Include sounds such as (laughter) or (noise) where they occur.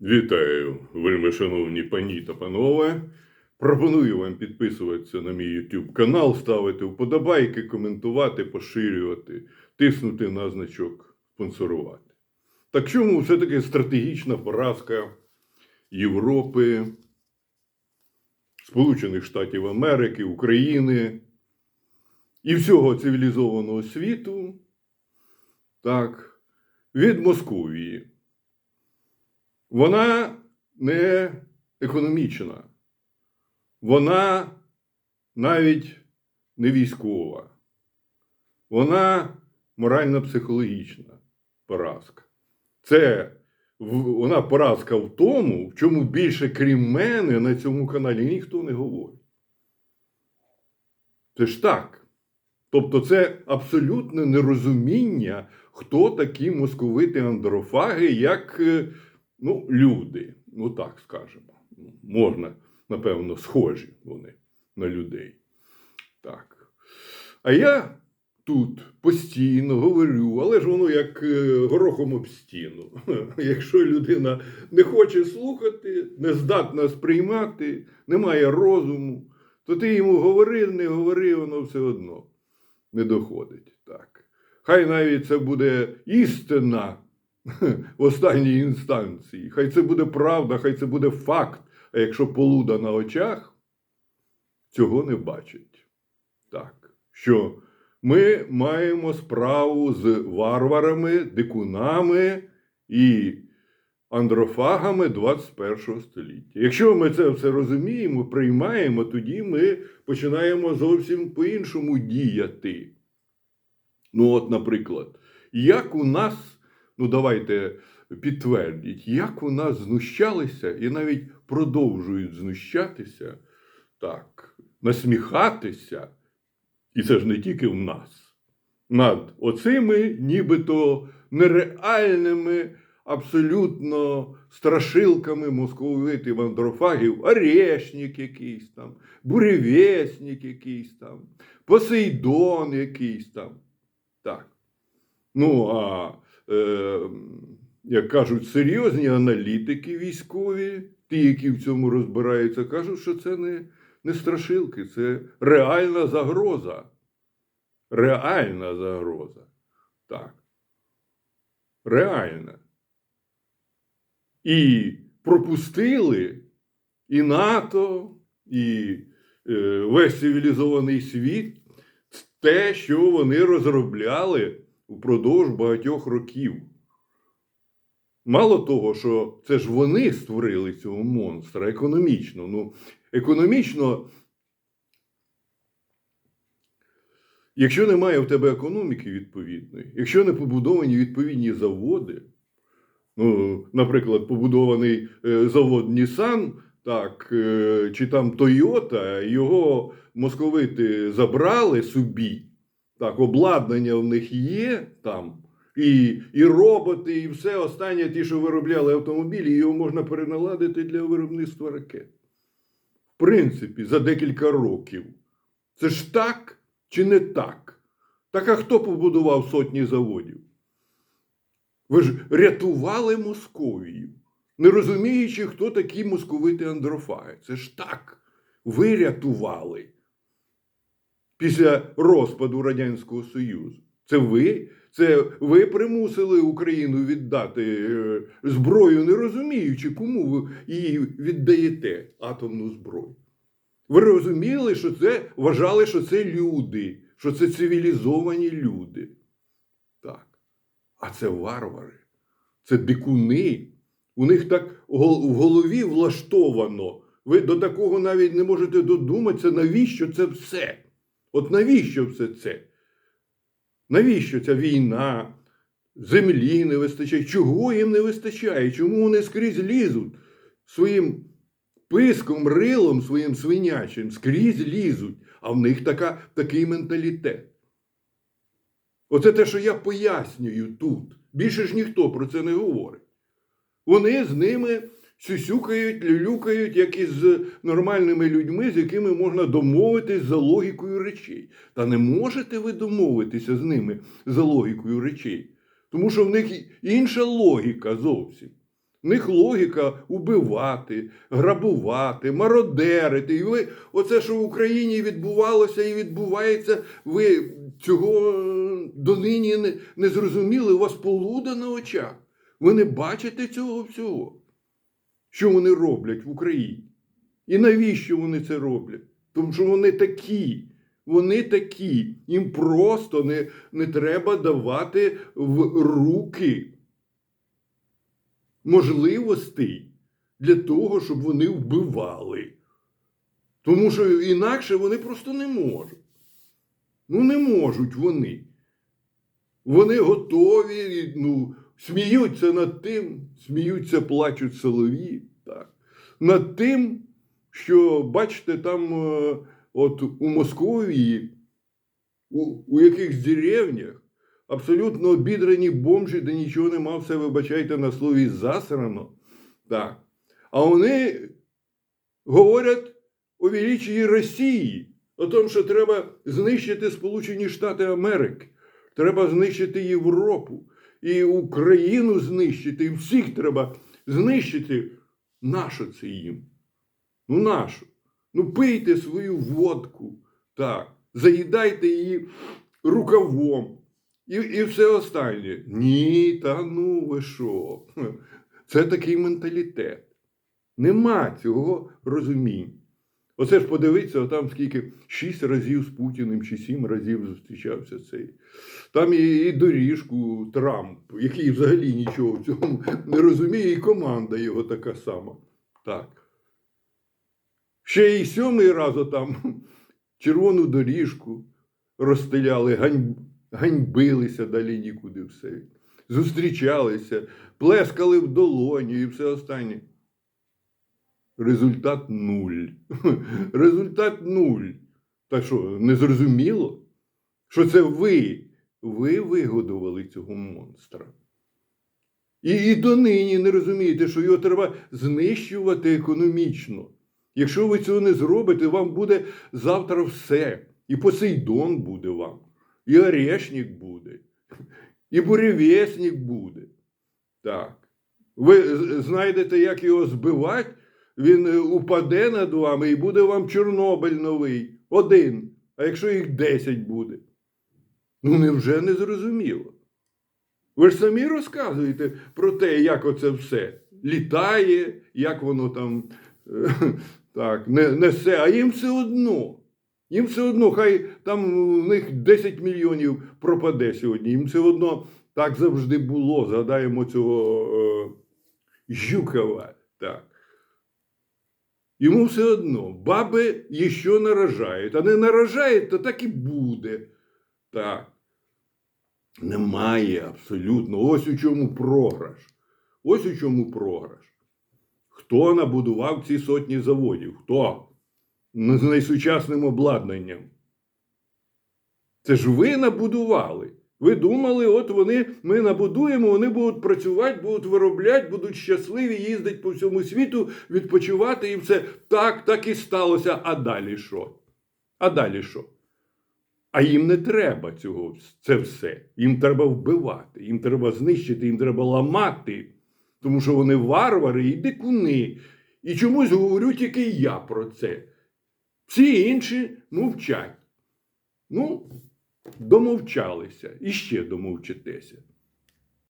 Вітаю, вельми шановні пані та панове. Пропоную вам підписуватися на мій YouTube канал, ставити вподобайки, коментувати, поширювати, тиснути на значок спонсорувати. Так чому все-таки стратегічна поразка Європи, Сполучених Штатів Америки, України і всього цивілізованого світу так, від Московії? Вона не економічна, вона навіть не військова, вона морально-психологічна поразка. Це вона поразка в тому, в чому більше крім мене на цьому каналі ніхто не говорить. Це ж так. Тобто це абсолютне нерозуміння, хто такі московити андрофаги, як е, ну, люди. Ну так скажемо. Можна, напевно, схожі вони на людей. Так. А я тут постійно говорю, але ж воно як е, горохом об стіну. (laughs) Якщо людина не хоче слухати, не здатна сприймати, не має розуму, то ти йому говори, не говори, воно все одно не доходить. Так. Хай навіть це буде істина в останній інстанції. Хай це буде правда, хай це буде факт. А якщо полуда на очах, цього не бачить. Так, що ми маємо справу з варварами, дикунами і андрофагами 21 століття. Якщо ми це все розуміємо, приймаємо, тоді ми починаємо зовсім по-іншому діяти. Ну, от, наприклад, як у нас, ну давайте підтвердіть, як у нас знущалися і навіть продовжують знущатися, так, насміхатися, і це ж не тільки в нас, над оцими нібито нереальними, абсолютно страшилками московитів андрофагів, Орешник якийсь там, буревесник якийсь там, Посейдон якийсь там. Так. Ну, а як кажуть, серйозні аналітики військові, ті, які в цьому розбираються, кажуть, що це не, не страшилки, це реальна загроза. Реальна загроза. Так. Реальна. І пропустили і НАТО, і е, весь цивілізований світ те, що вони розробляли упродовж багатьох років. Мало того, що це ж вони створили цього монстра економічно. Ну, економічно, якщо немає в тебе економіки відповідної, якщо не побудовані відповідні заводи, ну, наприклад, побудований е, завод Nissan, так, е, чи там Toyota, його московити забрали собі. Так, обладнання в них є там, і, і роботи, і все останнє, ті, що виробляли автомобілі, його можна переналадити для виробництва ракет. В принципі, за декілька років. Це ж так чи не так? Так а хто побудував сотні заводів? Ви ж рятували Московію, не розуміючи, хто такі московити андрофаги. Це ж так. Ви рятували після розпаду Радянського Союзу. Це ви? Це ви примусили Україну віддати е, зброю, не розуміючи, кому ви її віддаєте атомну зброю. Ви розуміли, що це вважали, що це люди, що це цивілізовані люди. Так. А це варвари, це дикуни. У них так в голові влаштовано. Ви до такого навіть не можете додуматися, навіщо це все? От навіщо все це? Навіщо ця війна? Землі не вистачає. Чого їм не вистачає? Чому вони скрізь лізуть своїм писком, рилом своїм свинячим, скрізь лізуть, а в них така, такий менталітет. Оце те, що я пояснюю тут. Більше ж ніхто про це не говорить. Вони з ними сюсюкають, люлюкають, як із нормальними людьми, з якими можна домовитись за логікою речей. Та не можете ви домовитися з ними за логікою речей, тому що в них інша логіка зовсім. В них логіка убивати, грабувати, мародерити. І ви, оце, що в Україні відбувалося і відбувається, ви цього е, донині не, не зрозуміли, у вас полуда на очах. Ви не бачите цього всього, що вони роблять в Україні. І навіщо вони це роблять? Тому що вони такі. Вони такі. Їм просто не, не треба давати в руки можливостей для того, щоб вони вбивали. Тому що інакше вони просто не можуть. Ну, не можуть вони. Вони готові, ну, сміються над тим, сміються, плачуть солові, так. над тим, що, бачите, там е, от у Московії, у, у якихось деревнях, абсолютно обідрані бомжі, де нічого нема, все, вибачайте, на слові засрано. Так. А вони говорять у величії Росії, о тому, що треба знищити Сполучені Штати Америки, треба знищити Європу, і Україну знищити, і всіх треба знищити. Нащо це їм? Ну нащо? Ну пийте свою водку, так, заїдайте її рукавом і, і все останнє. Ні, та ну ви що? Це такий менталітет. Нема цього розуміння. Оце ж подивіться, там скільки шість разів з Путіним чи сім разів зустрічався цей. Там і, і доріжку Трамп, який взагалі нічого в цьому не розуміє, і команда його така сама. Так. Ще й сьомий раз там червону доріжку розстеляли, гань, ганьбилися далі нікуди все. Зустрічалися, плескали в долоні і все останнє. Результат нуль. Результат нуль. Та що, не зрозуміло? Що це ви? Ви вигодували цього монстра. І, і донині не розумієте, що його треба знищувати економічно. Якщо ви цього не зробите, вам буде завтра все. І Посейдон буде вам, і Орешник буде, і буревісник буде. Так. Ви знайдете, як його збивати, він е, упаде над вами і буде вам Чорнобиль новий. Один. А якщо їх 10 буде? Ну, невже не зрозуміло? Ви ж самі розказуєте про те, як оце все літає, як воно там (laughs) так, не, несе, а їм все одно. Їм все одно, хай там у них 10 мільйонів пропаде сьогодні. Їм все одно так завжди було. Згадаємо цього е, Жукова. Так. Йому все одно. Баби ще нарожають, а не нарожають, то так і буде. Так. Немає абсолютно. Ось у чому програш. Ось у чому програш. Хто набудував ці сотні заводів? Хто? З найсучасним обладнанням. Це ж ви набудували. Ви думали, от вони ми набудуємо, вони будуть працювати, будуть виробляти, будуть щасливі, їздити по всьому світу, відпочивати і все. Так, так і сталося. А далі що? А далі що? А їм не треба цього, це все. Їм треба вбивати, їм треба знищити, їм треба ламати, тому що вони варвари і дикуни. І чомусь говорю тільки я про це. Всі інші мовчать. Ну, домовчалися і ще домовчитеся.